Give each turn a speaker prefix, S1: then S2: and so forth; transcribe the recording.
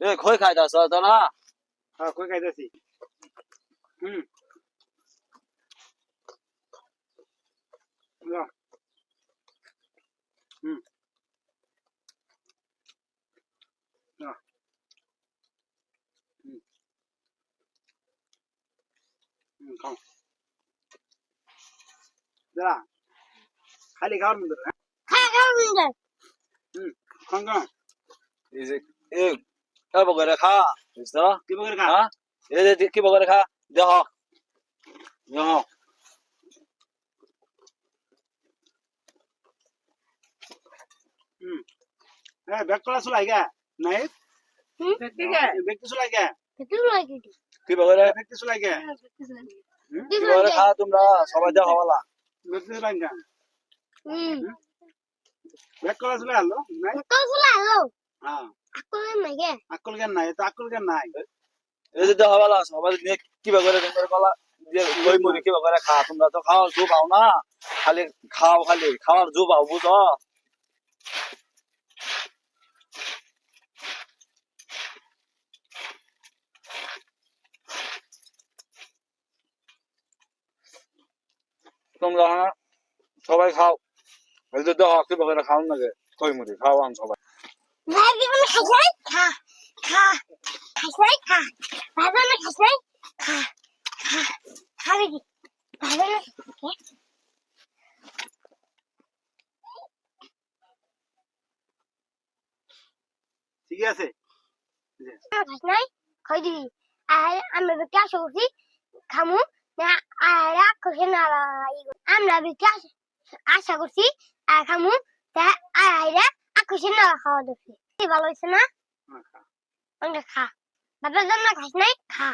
S1: এ খই খাইতাছ তো না
S2: হ্যাঁ কই খাইতেছি হুম লা। হুম লা। হুম হুম খাও দাঁড়া খালি খাওয়ার মধ্যে হ্যাঁ
S3: খাই খাওয়ার
S2: খান
S1: এই যে এ এ বগরে খা
S2: কি বকরে খা
S1: হ্যাঁ এই যে কি বগরে খা দেহ দেহ
S2: হ্যাঁ ব্যাগ করা চলাই গা নাই
S3: হুম
S2: ব্যাগ তো গা
S3: খেতে লাগে কি
S1: কি বগরে
S2: ব্যাগ তো চলাই গা
S1: কি বগরে খা তোমরা সবাই দেহ হওয়ালা
S2: ব্যাগ তো গা
S3: হুম
S2: ব্যাগ করা চলাই আলো নাই
S3: তো চলে আলো
S2: হ্যাঁ
S3: আকল নাগে
S2: আকল জ্ঞান নাই তো আকল জ্ঞান নাই।
S1: এই যে দেহ হওয়ালা সবাই নিয়ে কি বগরে তোমরা কলা যে লই মুড়ি কি বগরে খা তোমরা তো খাও জু পাও না। খালি খাও খালি খাওয়ার জু পাও বুঝো তোমরা হ্যাঁ সবাই খাও। এই যে দেহ কি বগরে খাও না কই মুড়ি খাও আন সবাই।
S3: ভাবি মানে খাই খা খা খাই খা ভাবি মানে খাই খা খা খাবি কি ভাবি
S2: ঠিক আছে
S3: খাস নাই খাই দিবি আর আমি বিকাশ করছি খামু না আর খুশি না আমরা বিকাশ আশা করছি আর খামু তা আর খুশি না খাওয়া দেখছি ভালো হয়েছে না?
S2: খা।
S3: বাপের জন্য খাস নাই খা।